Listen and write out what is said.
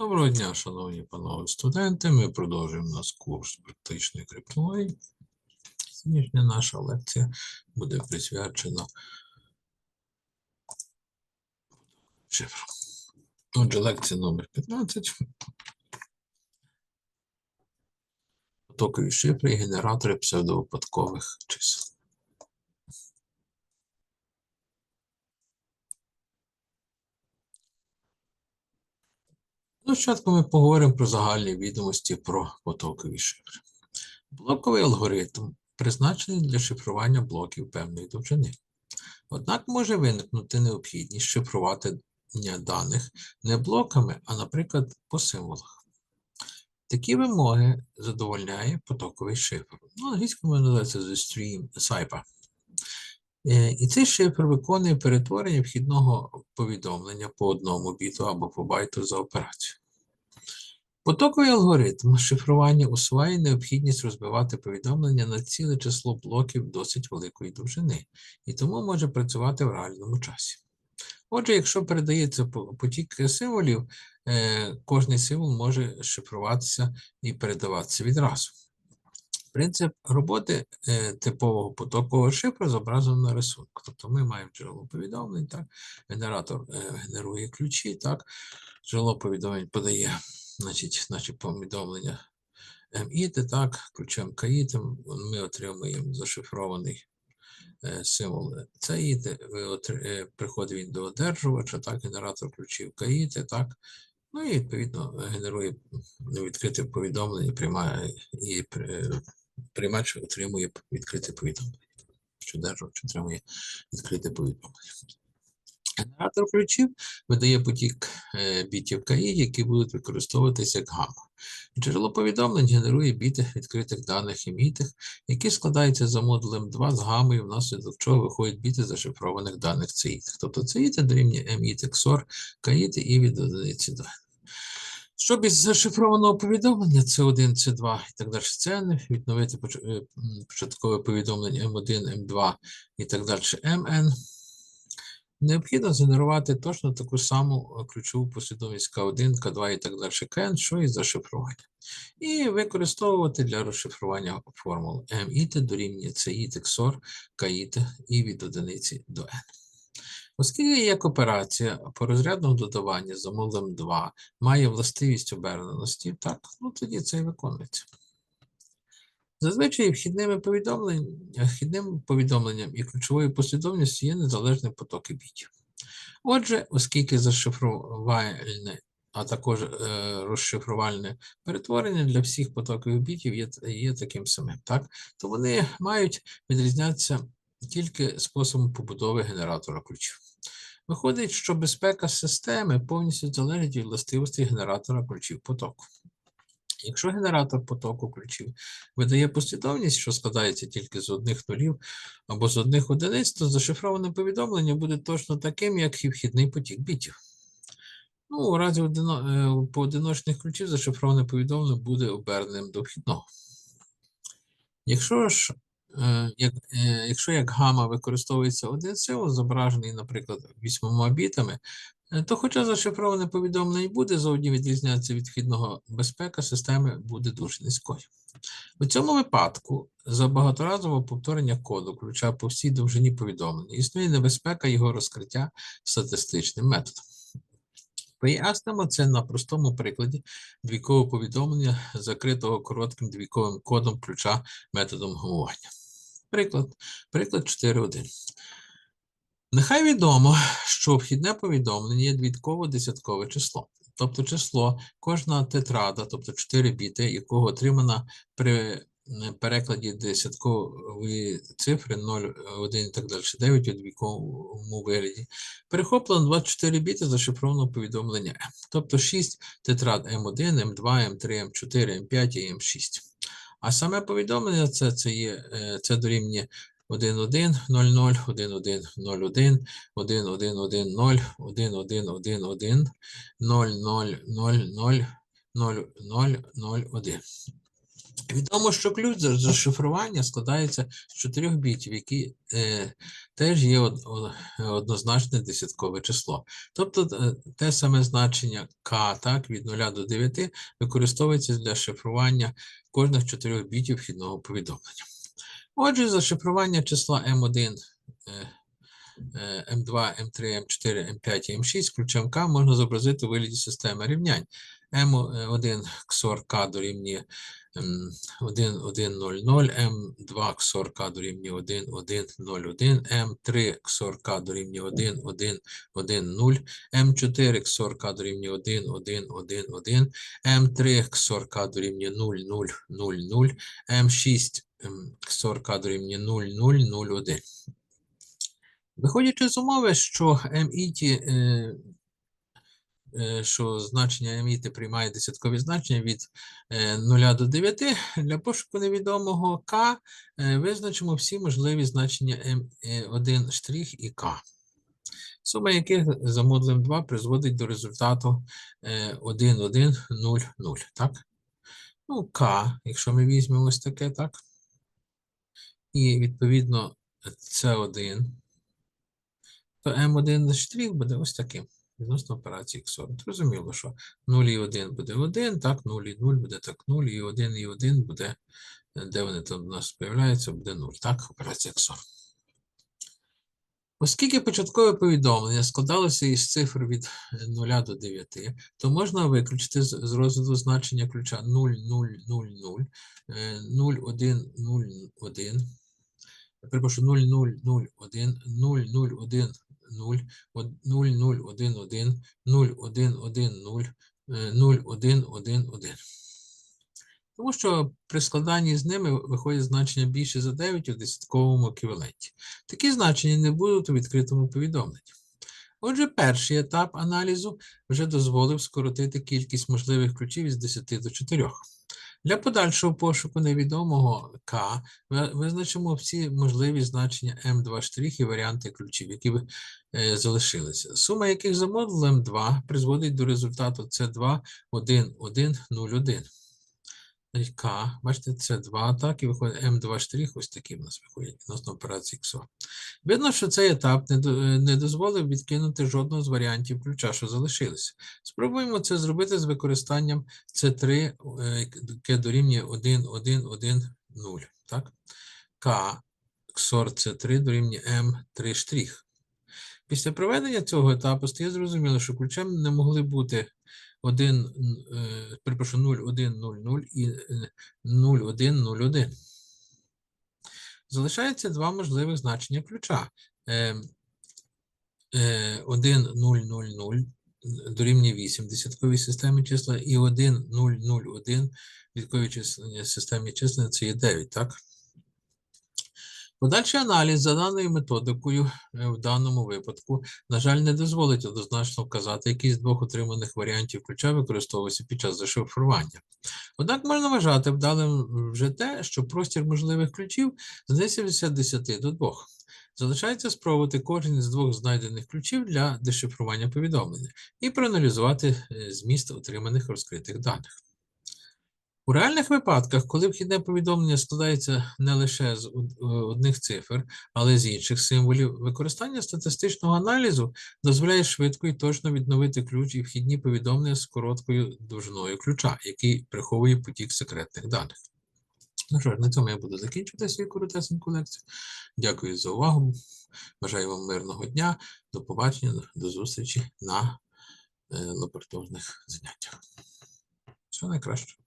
Доброго дня, шановні панове студенти. Ми продовжуємо наш курс практичної криптології. Сьогоднішня наша лекція буде присвячена шифрам. Отже, лекція номер 15. Потокові шифри і генератори псевдовипадкових чисел. Спочатку ми поговоримо про загальні відомості про потокові шифри. Блоковий алгоритм призначений для шифрування блоків певної довжини. Однак може виникнути необхідність шифрувати даних не блоками, а, наприклад, по символах. Такі вимоги задовольняє потоковий шифр. Ну, англійською називається The Stream Cipher. Е, І цей шифр виконує перетворення вхідного повідомлення по одному біту або по байту за операцію. Потоковий алгоритм шифрування усуває необхідність розбивати повідомлення на ціле число блоків досить великої довжини, і тому може працювати в реальному часі. Отже, якщо передається потік символів, е, кожний символ може шифруватися і передаватися відразу. Принцип роботи е, типового потокового шифру зображено на рисунку. Тобто ми маємо джерело повідомлень, так, генератор е, генерує ключі, так, джерело повідомлень подає значить, наші повідомлення МІТ, так, ключем КАІТ, ми отримуємо зашифрований е, символ ЦАІТ, ви е, приходить він до одержувача, так, генератор ключів КАІТ, так, ну і відповідно генерує відкрите повідомлення, приймає і приймач отримує відкрите повідомлення, що одержувач отримує відкрите повідомлення. Генератор ключів видає потік е, бітів КАІ, які будуть використовуватися як гамма. Джерело повідомлень генерує біти відкритих даних і мітих, які складаються за модулем 2 з гамою, внаслідок чого виходять біти зашифрованих даних ЦІТ. Тобто ЦІТ дорівнює МІТ XOR, КАІТ і від одиниці N. Щоб із зашифрованого повідомлення C1, C2 і так далі CN відновити е, початкове повідомлення M1, M2 і так далі MN, Необхідно згенерувати точно таку саму е, ключову послідовність К1, К2 і так далі КН, що і зашифрування. І використовувати для розшифрування формул MIT дорівнює CIT XOR, KIT і від одиниці до N. Оскільки як операція по розрядного додавання за модулем 2 має властивість оберненості, так, ну тоді це і виконується. Зазвичай вхідними повідомлень, вхідним повідомленням і ключовою послідовністю є незалежні потоки бітів. Отже, оскільки зашифрувальне, а також е, розшифрувальне перетворення для всіх потоків бітів є, є таким самим, так? то вони мають відрізнятися тільки способом побудови генератора ключів. Виходить, що безпека системи повністю залежить від властивостей генератора ключів потоку. Якщо генератор потоку ключів видає послідовність, що складається тільки з одних нулів або з одних одиниць, то зашифроване повідомлення буде точно таким, як і вхідний потік бітів. Ну, у разі е, поодиночних ключів зашифроване повідомлення буде оберненим до вхідного. Якщо ж як, е, якщо як гама використовується один символ, зображений, наприклад, вісьмома бітами, Е, то хоча зашифроване повідомлення і буде зовні відрізнятися від вхідного безпека, системи буде дуже низькою. У цьому випадку за багаторазове повторення коду ключа по всій довжині повідомлення існує небезпека його розкриття статистичним методом. Пояснимо це на простому прикладі двійкового повідомлення, закритого коротким двійковим кодом ключа методом гамування. Приклад, приклад 4.1. Нехай відомо, що вхідне повідомлення є двійково-десяткове число. Тобто число, кожна тетрада, тобто 4 біти, якого отримана при е, перекладі десяткової цифри 0, 1 і так далі, 9 у двійковому вигляді, перехоплено 24 біти зашифрованого повідомлення M. Тобто 6 тетрад M1, M2, M3, M4, M5 і M6. А саме повідомлення це, це, є, е, це дорівнює 1, 1, 0, 0, 1, 1, 0, 1, Відомо, що ключ за зашифрування складається з чотирьох бітів, які е, теж є од, однозначне десяткове число. Тобто е, те саме значення К так, від 0 до 9 використовується для шифрування кожних чотирьох бітів вхідного повідомлення. Отже, зашифрування числа М1, е, е, М2, М3, М4, М5 і М6 ключем К можна зобразити у вигляді системи рівнянь. М1 XOR К дорівнює ем, 1, 1, 0, 0, М2 XOR К дорівнює 1, 1, 0, 1, М3 XOR К дорівнює 1, 1, 1, 0, М4 XOR К дорівнює 1, 1, 1, 1, М3 XOR К дорівнює 0, 0, 0, 0, М6 ем, XOR К дорівнює 0, 0, 0, 1. Виходячи з умови, що МІТ, е, е, що значення МІТ приймає десяткові значення від е, 0 до 9, для пошуку невідомого К е, визначимо всі можливі значення М1 штрих і К. Сума яких за модулем 2 призводить до результату е, 1, 1, 0, 0, так? Ну, К, якщо ми візьмемо ось таке, так? І відповідно С1 то М1 штрих буде ось таким. Відносно операції XOR. Зрозуміло, що 0 і 1 буде 1, так, 0 і 0 буде так 0, і 1 і 1 буде, е, де вони там у нас з'являються, буде 0, так, операція XOR. Оскільки початкове повідомлення складалося із цифр від 0 до 9, то можна виключити з розгляду значення ключа 0, 0, 0, 0, е, 0, 1, 0, 1, перепрошую, 0, 0, 0, 1, 0, 0, 1, 0, 0, 0, 1, 1, 0, 1, 1, 0, 0, 1, 1, 1. Тому що при складанні з ними виходять значення більше за 9 у десятковому еквіваленті. Такі значення не будуть у відкритому повідомленні. Отже, перший етап аналізу вже дозволив скоротити кількість можливих ключів із 10 до 4. Для подальшого пошуку невідомого К визначимо всі можливі значення М2 штрих і варіанти ключів, які е, залишилися. Сума яких за модулем 2 призводить до результату С2 1, 1, 0, 1. К, бачите, це 2, так, і виходить М2 штрих, ось такі в нас виходять відносно операції XOR. Видно, що цей етап не, е, не дозволив відкинути жодного з варіантів ключа, що залишилися. Спробуємо це зробити з використанням C3, е, яке дорівнює 1, 1, 1, 0, так? К, XOR C3 дорівнює M3 штрих. Після проведення цього етапу стає зрозуміло, що ключем не могли бути 1, е, перепрошую, 0, 1, 0, 0 і е, 0, 1, 0, 1. Залишається два можливих значення ключа. Е, е, 1, 0, 0, 0 дорівнює 8 в десятковій системі числа і 1, 0, 0, 1 в відковій системі числа це є 9, так? Подальший аналіз за даною методикою е, в даному випадку, на жаль, не дозволить однозначно вказати, який з двох отриманих варіантів ключа використовувався під час зашифрування. Однак можна вважати вдалим вже те, що простір можливих ключів знизився з 10 до 2. Залишається спробувати кожен із двох знайдених ключів для дешифрування повідомлення і проаналізувати е, зміст отриманих розкритих даних. У реальних випадках, коли вхідне повідомлення складається не лише з е, одних цифр, але з інших символів, використання статистичного аналізу дозволяє швидко і точно відновити ключ і вхідні повідомлення з короткою довжиною ключа, який приховує потік секретних даних. Ну що ж, на цьому я буду закінчувати свою коротесеньку лекцію. Дякую за увагу. Бажаю вам мирного дня. До побачення, до зустрічі на е, лабораторних заняттях. Всього найкращого.